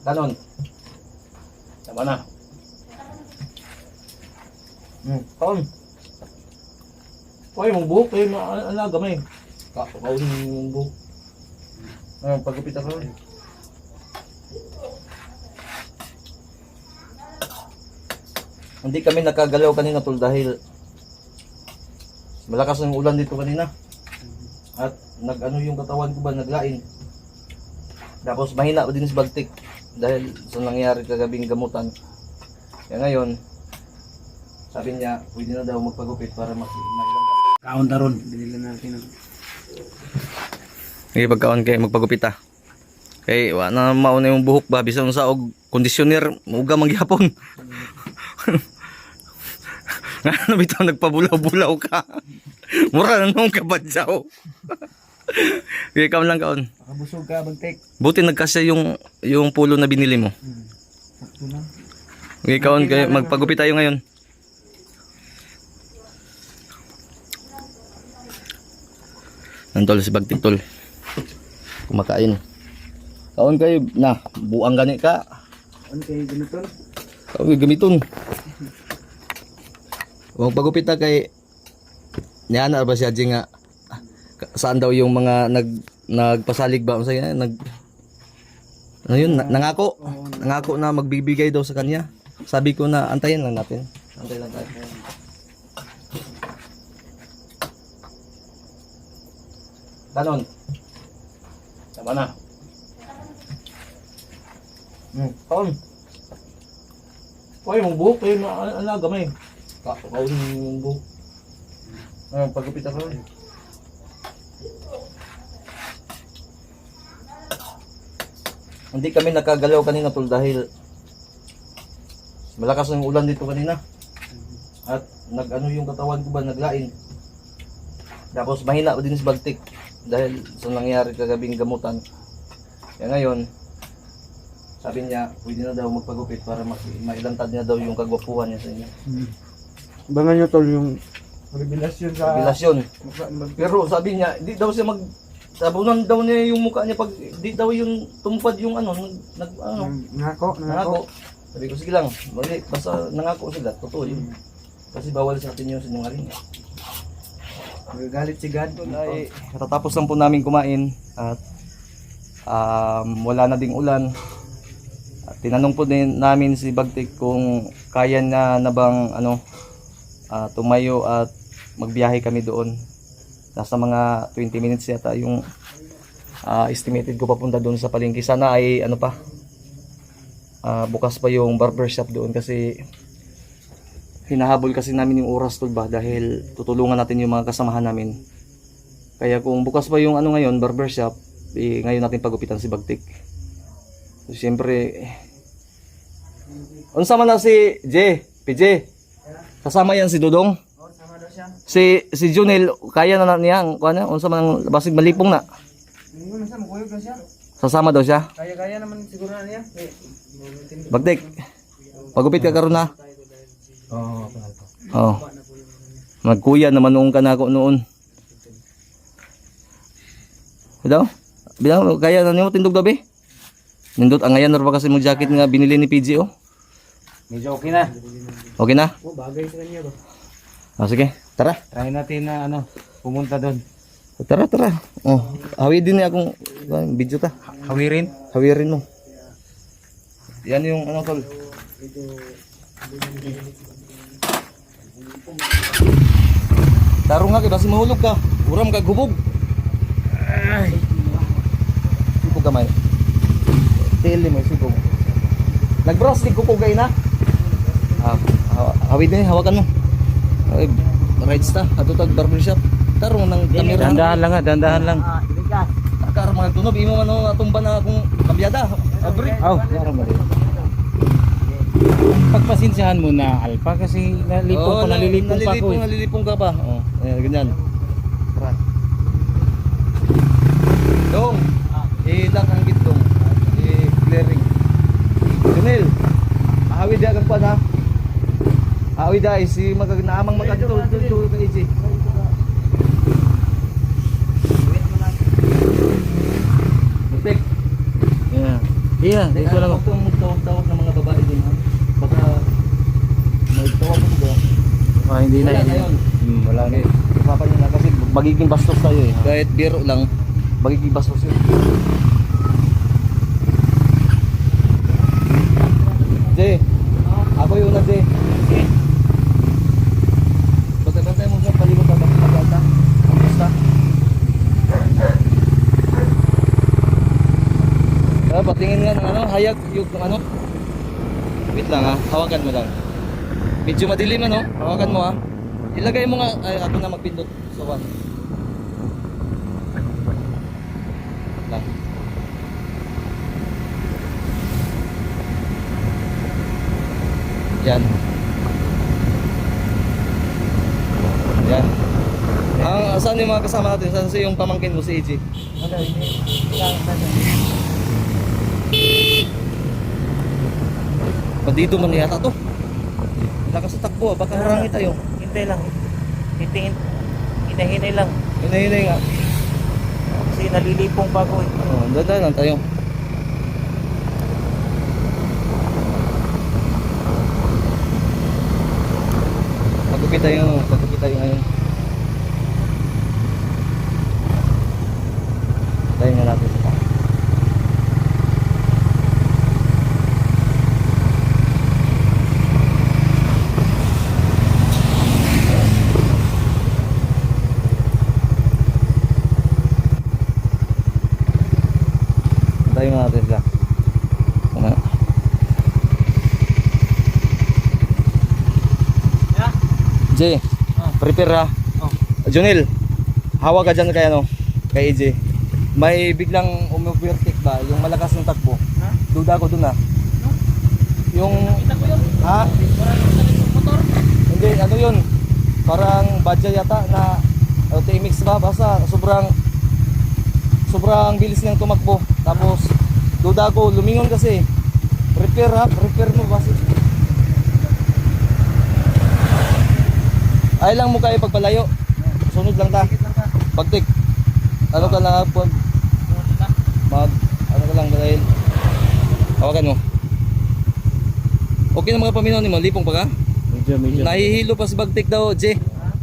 Ganon. Tama na. Hmm, kaon. Ay, mong buhok eh, na, ano, gamay. Ka, kaon yung buhok. Ayun, pagkupit ako eh. Hindi kami nakagalaw kanina tol dahil malakas ang ulan dito kanina. At nag-ano yung katawan ko ba, naglain. Tapos mahina ko din sa bagtik dahil sa nangyari kagabing gamutan. Kaya ngayon, sabi niya, pwede na daw magpagupit para mas mailang Kaon taron. Binili natin. ang- Okay, pagkaon kay magpagupit ah. Kay wa na mauna yung buhok ba bisan sa og conditioner muga mangyapon. Ano bitaw nagpabulaw-bulaw ka. Mura na nung kabadyaw. Kam lang kaon. Nakabusog ka, bagtek. Buti nagkasya yung yung pulo na binili mo. Sakto lang. Okay, kaon kay magpagupit tayo ngayon. Nantol si Bagtik tol. Kumakain. Kaon kayo na buang gani ka. Ano kayo ganito? Kaon gamiton. Wag pagupit ta kay Niyan ba siya nga saan daw yung mga nag nagpasalig ba nga, nag ano yun, na- nangako. Nangako na magbibigay daw sa kanya. Sabi ko na antayin lang natin. Antayin lang tayo. Ganon. Tama na. Hmm, kaon. Ay, mong buhok eh, na, ano, gamay. Ka, kaon yung buhok. Ayun, pagkupit ako eh. Hindi kami nakagalaw kanina tol dahil malakas ang ulan dito kanina. At nag-ano yung katawan ko ba, naglain. Tapos mahina ko din sa bagtik dahil sa nangyari kagabing gamutan. Kaya ngayon, sabi niya, pwede na daw magpagupit para mailantad niya daw yung kagwapuhan niya sa inyo. Bangan nyo tol yung revelasyon sa... Mag- Pero sabi niya, di daw siya mag tabunan daw niya yung mukha niya pag di daw yung tumupad yung ano, nag, ano, Nangako, nangako. Sabi ko, sige lang, mali, basta nangako sila, totoo yun. Kasi bawal sa atin yung sinungaling. Magagalit si God. Ay, katatapos lang po namin kumain at um, wala na ding ulan. At tinanong po din namin si Bagtik kung kaya na na bang ano, ah, tumayo at magbiyahe kami doon. Nasa mga 20 minutes yata yung ah, estimated ko papunta doon sa palengke. Sana ay ano pa, ah, bukas pa yung barbershop doon kasi hinahabol kasi namin yung oras tol ba dahil tutulungan natin yung mga kasamahan namin. Kaya kung bukas pa yung ano ngayon, barbershop, eh, ngayon natin pagupitan si Bagtik. So, siyempre, unsa man na si J, PJ. Kasama yan si Dudong. Oh, sama daw siya. Si si Junel, kaya na na niya, kuha na, unsa man basig malipong na. Ngayon sa mukuyog na siya. Sasama daw siya. Kaya-kaya naman siguro na niya. Eh, Bagtik. Pagupit ka karon na. Oo, Oh. Magkuya naman noong ka na ako noon. Daw? Bilang kaya na niyo tindog gabi? Nindot ang ngayon ba kasi mo jacket nga binili ni PG oh. Medyo okay na. Okay na? Oh, bagay sa kanya ba? Ah, sige, tara. Try natin na ano, pumunta doon. Tara, tara. Oh, hawi din niya akong ah, video ta. Hawirin. Hawirin mo. Yan yung ano tol. Taro nga kay basi mahulog ka. Uram ka gubog. Ay. Sipog gamay. Tili mo sipog. Nagbros di ko kugay na. Ah, ha- hawid din hawakan mo. Ay, rides ta ato tag barbershop. Tarong nang kamera. Dandahan lang nga, dandahan lang. Akar mga tunog imo man ang tumba na akong kabyada. Abre. Aw, laro mo rin. Pagpasensyahan mo na Alpa kasi nalipong Oo, pa nalilipong pa nalilipong, eh. nalilipong ka pa. Oh, ayan, ganyan. Tara. Dong. Idak ang gitong. I-clearing. Junel. Ahawi dia kang pan ha. Ahawi dia si magagnaamang magkadito dito ka easy. Perfect. Yeah. Iya, dito lang. Huwag kang magtawag-tawag ng mga babae din ha. Baka magtawag mo ba? Ah, hindi na. Wala. Hmm, wala na. Usapan nyo na kasi magiging bastos tayo eh. Kahit biro lang, magiging bastos yun. Jay, ako yung na Jay. Bantay-bantay mo sa palimot na bakit maganda. Basta. Ah, patingin nga ng ano, hayag yung ano. Wait lang ha, hawakan mo lang. Medyo madilim ano, hawakan mo ha. Ilagay mo nga, ay ako na magpindot sa one. Lang. Yan. Yan. Ang saan yung mga kasama natin? Saan yung pamangkin mo si AJ? Wala, hindi. Wala, Bandido man yata to. Lakas sa takbo, ah, baka harangi tayo. Hintay lang. Hitingin. Hinahinay lang. Hinay-hinay nga. Kasi nalilipong ako eh. Oh, dada lang tayo. Magupit tayo, magupit tayo ngayon. Tayo nga natin. Tayo nga natin sila. Ano? Yeah? Jay, Prepare ha. Oh. Junil, hawak ka dyan kay ano, kay AJ. May biglang umuvertik ba, yung malakas ng takbo. Ha? Duda ko dun ha. Yung, Kita ko yun. ha? Motor. Hindi, ano yun? Parang badya yata na uh, TMX ba? Basta sobrang sobrang bilis niyang tumakbo. Tapos duda ko, lumingon kasi. Repair ha, repair mo kasi. Ay lang mo kayo pagpalayo. Sunod lang ta. Pagtik. Ano ka lang pag mag ano ka lang dahil hawakan mo. Okay na mga paminaw ni mo, lipong pa ka? Medyo, medyo. Nahihilo pa si Bagtik daw, J.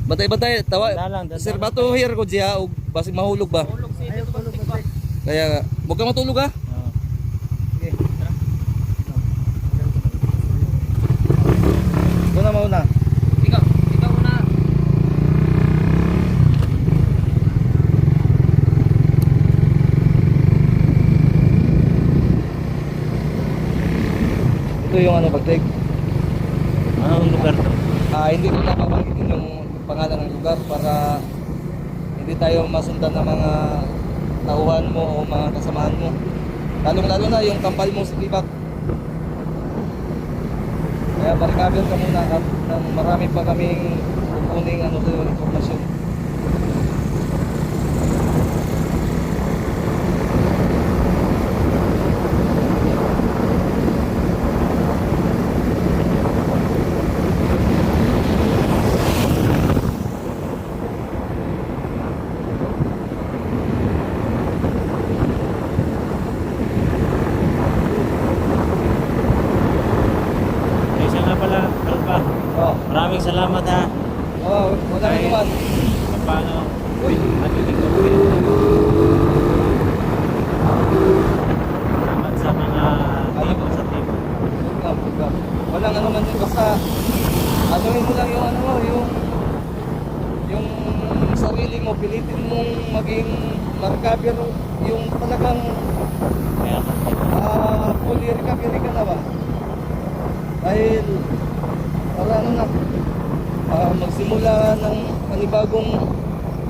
Batay-batay, tawa. Dalang, dalang. Sir, bato here ko, J, ha? O basig mahulog ba? Dito pag Kaya, huwag ka matulog, ha? Ah. Sige. Ito na mauna. Ikaw, ikaw na. Yung ano, Bagtik. Anong lugar to? Ah, hindi ko napabanggitin yung pangalan ng lugar para hindi tayo masundan ng mga tauhan mo o mga kasamahan mo. Lalong-lalo na yung kampal mo sa Tibak. Kaya barikabil ka muna at marami pa kaming kukuning ano yung informasyon. Ay, siya nga pala, Kalpa. Oh, Maraming salamat ha. oh wala kang tuman. Paano? Uy, Natinig ko. Salamat sa mga team sa team. program, program. Walang ano man din basta anuhin mo lang yung ano mo, yung yung sarili mo, pilitin mong maging markabir yung talagang ah fully recovery ka na ba? Dahil para ano na ah, magsimula ng panibagong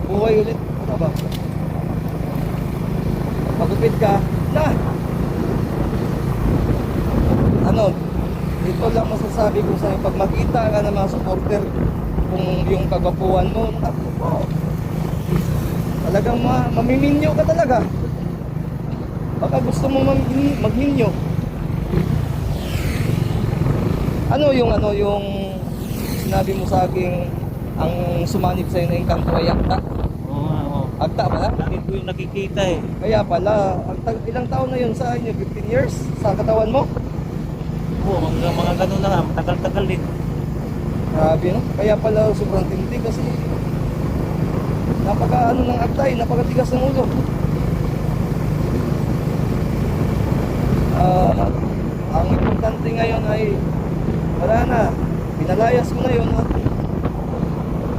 buhay ulit. Ano ba? Magupit ka na! Ano? Ito lang masasabi ko sa'yo. Pag makita ka ng mga supporter kung yung kagwapuan mo naku po talagang ma mamiminyo ka talaga baka gusto mo mag- magminyo ano yung ano yung sinabi mo sa akin ang sumanib sa'yo na engkanto ay yakta oo nga, oo. Agta pala? Lagi ko yung nakikita eh. Kaya pala, ang tag- ilang taon na yun sa inyo? 15 years? Sa katawan mo? Oo, mga, mga ganun na nga, matagal-tagal din. Grabe no? Kaya pala sobrang tindi kasi napaka ano ng agtay, napakatigas ng ulo. Ah, ang importante ngayon ay wala na. Pinalayas ko na yun at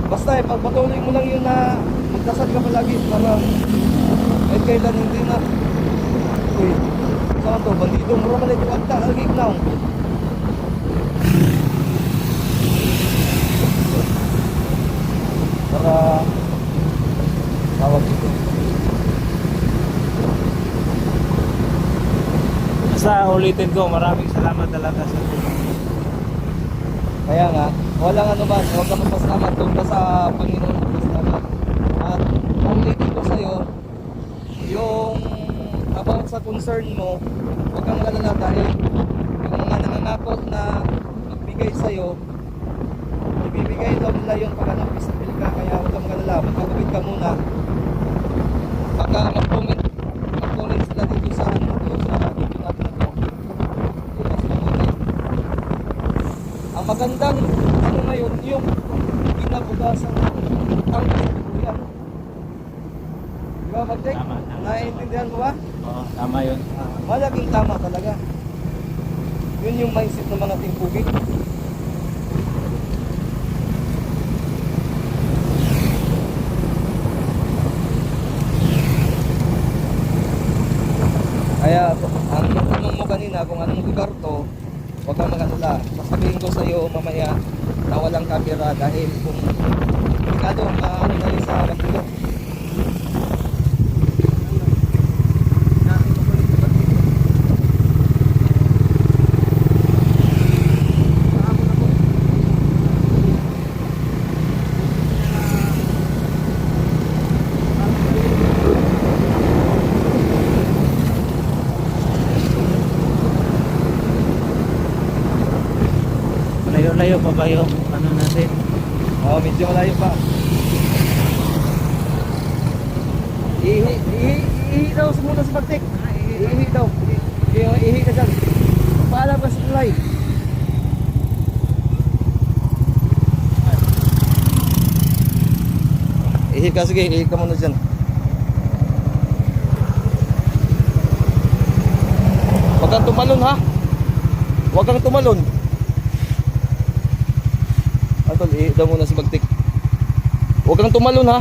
basta eh, pagpatuloy mo lang yun na magdasal ka palagi para kahit kailan hindi na. Uy, saan to? Bandido, mura man ito agta, lagi now. para tawag dito. Sa ulitin ko, maraming salamat talaga sa tulong. Kaya nga, walang ano ba, huwag ka magpasalamat doon sa Panginoon magpasalamat. At ulitin ko sa'yo, yung about sa concern mo, huwag kang galala dahil yung mga nangangakot na magbigay sa'yo, ibibigay daw nila yung pag ano, pisabil ka, kaya huwag kang galala, magkakabit ka muna. Baka mag-comment, mag-comment sila dito sa ano, dito sa video natin na to. Dito na sila mag- ang magandang ano ngayon, yung kinabukasan ng ang yan. Di ba, Magdek? Tama, tama. Naiintindihan mo ba? Oo, tama yun. Ah, malaking tama talaga. Yun yung mindset ng mga tingpugi. Kaya ang tanong mo kanina kung anong lugar to, huwag kang mag-alala. Sasabihin ko sa iyo mamaya na walang camera dahil kung delikado ang ano na rin sa Bagulo. Pa yung ano natin? Oo, medyo malayo pa. Ihi, ihi, ihi daw muna sa pagtik. Ihi daw. Ihi, ihi ka dyan. Paalam ka sa tulay. Ihi ka, sige, ihi ka muna dyan. Huwag kang tumalon ha. Huwag kang tumalon. Atol, ihi daw muna si Bagtik. Huwag kang tumalon ha.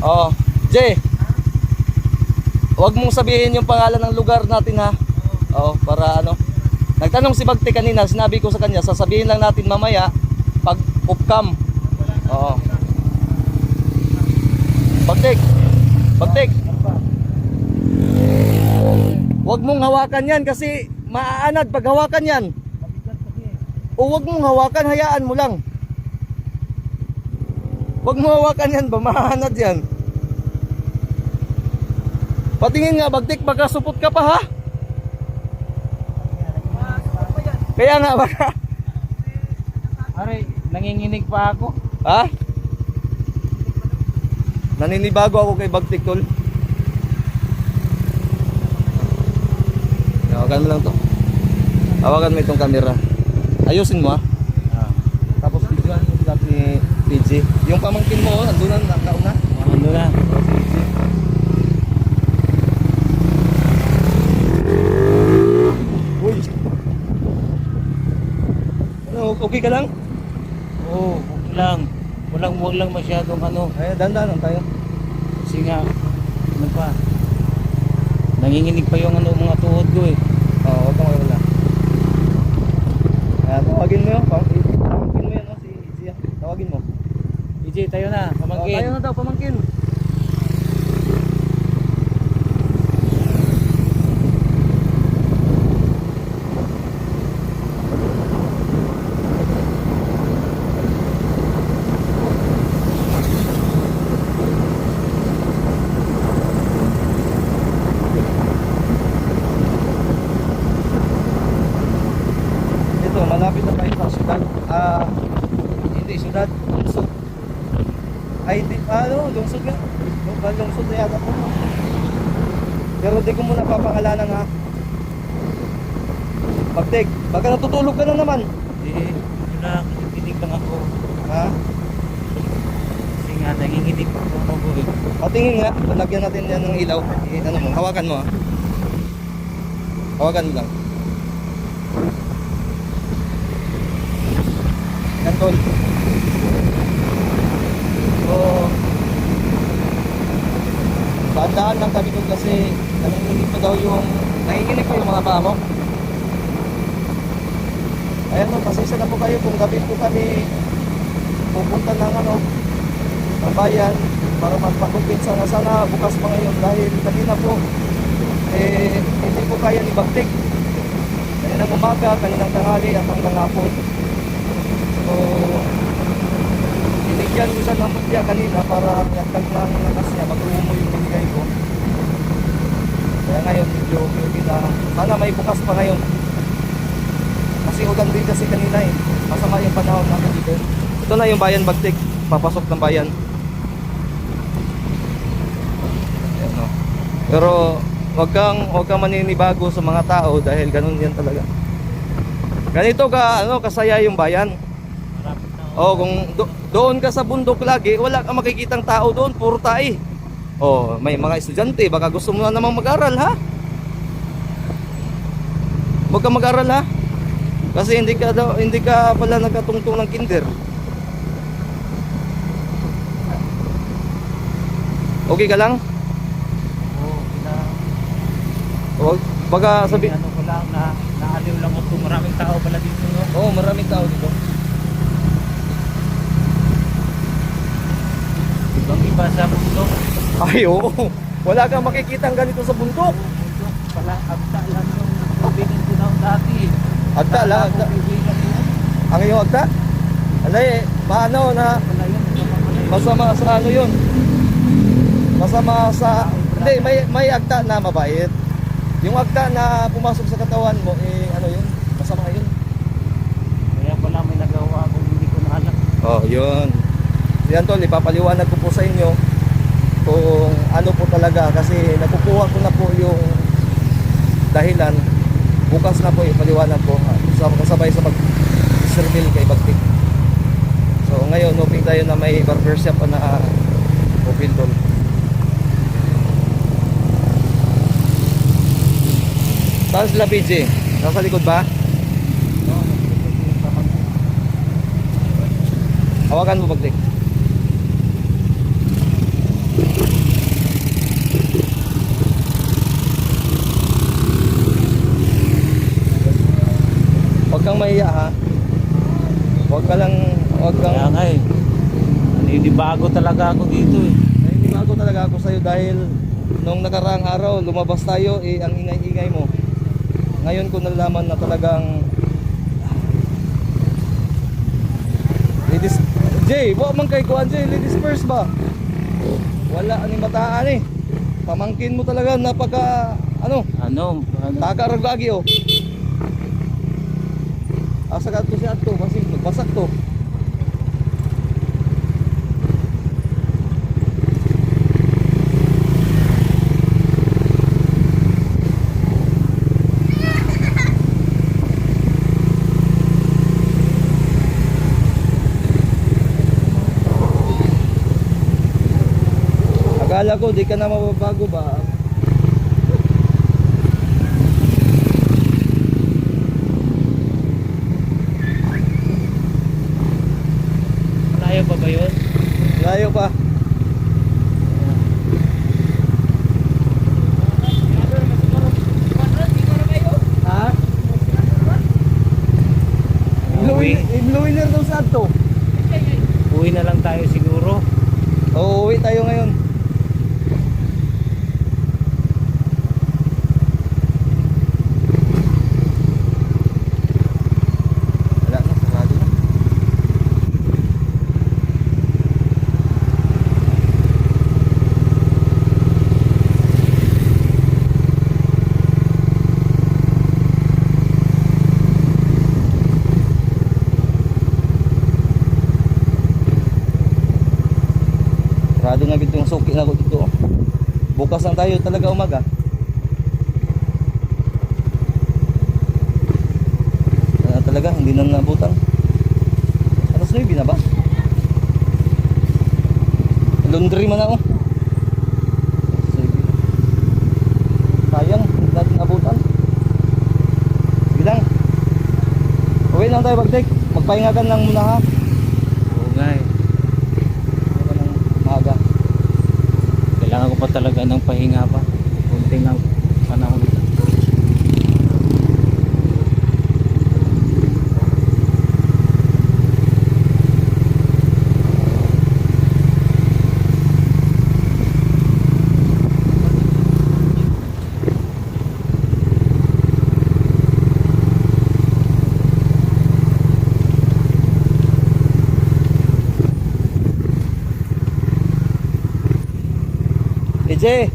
Oh, Jay. Huwag mong sabihin yung pangalan ng lugar natin ha. Oh, para ano. Nagtanong si Bagtik kanina, sinabi ko sa kanya, sasabihin lang natin mamaya pag upcam. Oo. Bagtik. Bagtik. Huwag mong hawakan yan kasi maaanad pag hawakan yan. O huwag mong hawakan, hayaan mo lang. Huwag mo hawakan yan ba, maaanad yan. Patingin nga, bagtik, baka supot ka pa ha. Kaya nga, baka. Aray, nanginginig pa ako. Ha? Naninibago ako kay Bagtik tol. Hawakan mo lang to. Hawakan mo itong camera. Ayusin mo ha. Ah, Tapos videoan mo sila ni PJ. Yung pamangkin mo, oh, nandun na, nakauna. ano na? Uy! Ano, okay ka lang? Oo, okay lang. Walang, wag lang masyadong ano. Ay, dandan lang tayo. Kasi nga, ano pa? Nanginginig pa yung ano, mga tuhod ko eh. Oo, huwag kang wala. Kaya tawagin mo yun. pam- Pamangkin mo yan, no, si Izzy. Tawagin mo. EJ, tayo na, Oh, pamangkin. tayo na daw, pamangkin. dito, malapit na tayo sa siyudad. Ah, uh, hindi siyudad, lungsod. Ay, di, ah, ano, lungsod nga. Lungsod na yata po. Pero di ko muna papangalanan ha. Pagtig, baka natutulog ka na naman. Hindi, yun na, kinikinig lang ako. Ha? Kasi nga, nanginginig pa ako ako eh. Patingin nga, lagyan natin yan ng ilaw. Eh, ano mo, hawakan mo ha. Hawakan mo lang. Tol. So, Tandaan lang kami doon kasi nanginginig pa daw yung nanginginig pa yung mga paa mo. Ayan no, pasensya na po kayo kung gabi po kami pupunta ng ano, ng bayan para magpakumpinsa na sana bukas pa ngayon dahil kanina po eh, hindi po kaya ni Bagtik. Kaninang umaga, kaninang tanghali at hanggang hapon. So, binigyan ko siya ng mutya kanina para yakag na niya, mag-uumo yung binigay ko. Kaya ngayon, medyo okay na. Sana may bukas pa ngayon. Kasi ulan din kasi kanina eh. Masama yung panahon natin dito. Ito na yung bayan Bagtik. Papasok ng bayan. Ayan, no. Pero wag kang wag kang maninibago sa mga tao dahil ganun yan talaga. Ganito ka ano kasaya yung bayan. Oh, kung do- doon ka sa bundok lagi, wala kang makikitang tao doon, puro tae. Oh, may mga estudyante, baka gusto mo na namang mag-aral, ha? Huwag ka mag-aral, ha? Kasi hindi ka daw, hindi ka pala nagkatungtong ng kinder. Okay ka lang? Oo, na, Huwag, baka sabi, ano ko lang, na, naaliw lang ako. Maraming tao pala dito. No? oh, maraming tao dito. Iba sa bundok. Ay, oo. Wala kang makikitang ganito sa bundok. Bundok pala, abta lang yung kabinin ko na dati. Agta, la, agta. Kaibigan. Ang iyong agta? Alay, na wala pala yun. masama sa ano yun? Masama sa... Hindi, may, may agta na mabait. Yung agta na pumasok sa katawan mo, eh ano yun? Masama yun. Kaya pala may nagawa akong hindi ko na alam. Oh, yun. Yan tol, ipapaliwanag ko po sa inyo kung ano po talaga kasi nakukuha ko na po yung dahilan bukas na po ipaliwanag ko ah, sa kasabay sa pag-survey kay Bagtik. So ngayon, hoping tayo na may barbershop pa na uh, open tol. Saan sila PJ? Nasa likod ba? Hawakan mo Bagtik. Huwag kang mahiya ha. Huwag ka lang, huwag kang... Kaya nga eh. Naninibago talaga ako dito eh. Naninibago talaga ako sa'yo dahil nung nakaraang araw, lumabas tayo, eh, ang ingay-ingay mo. Ngayon ko nalaman na talagang... Ladies... Jay, buwa man kay Kuan Jay, ladies first ba? Wala ani mataan eh. Pamangkin mo talaga napaka... Ano? Ano? ano? Takaragagi oh. Asa ka to si Ato kasi magbasak to. Akala ko di ka na mababago ba? Malayo pa ba yun? Layo pa. Uwi na lang tayo siguro. Oo, uwi tayo ngayon. Wala na, sarado na. Sarado na Ito yung suki na ko dito. oh. Bukas lang tayo talaga umaga. Wala talaga, hindi na nabutan. Alas 9 na ba? Laundry man. Sige. Sayang, hindi natin nabutan. Sige lang. Uwi lang tayo bagdik. Magpahingagan lang muna ha. Oo nga eh. Wala nang maaga. Kailangan ko pa talaga ng pahinga pa. Kunting ang panahon dito. EJ!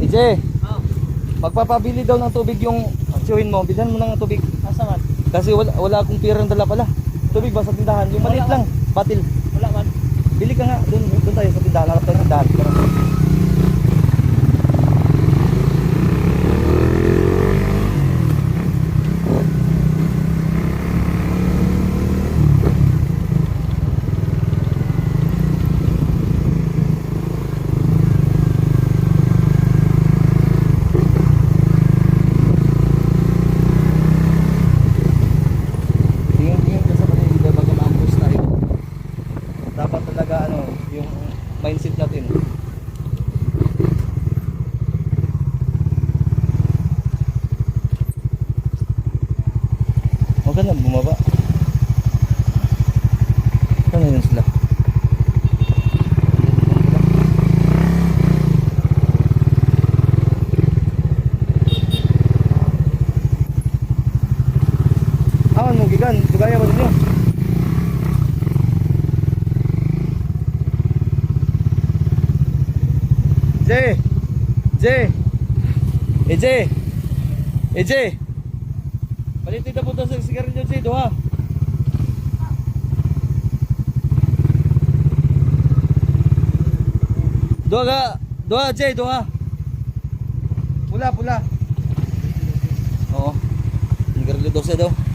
EJ! Magpapabili daw ng tubig yung tsuhin mo. Bilhan mo ng tubig. Asaman? Kasi wala, wala akong pirang dala pala. Tubig ba sa tindahan? Yung maliit lang. Batil. Wala man. Bili ka nga. Doon, doon tayo sa tindahan. Harap tayo sa tindahan. Tara. Tingin-tingin ka sa paligid bago ma-ambush tayo. Dapat talaga ano, yung mindset natin. Huwag ka na bumaba. Ano yun sila? Awan mo gikan, tugaya ba ninyo? J! J! Eh J! Eh J! Palitin na po ito sa sigarilyo J, duha. Duha ka, duha J, duha. Pula, pula. Oo. Sigarilyo daw siya daw.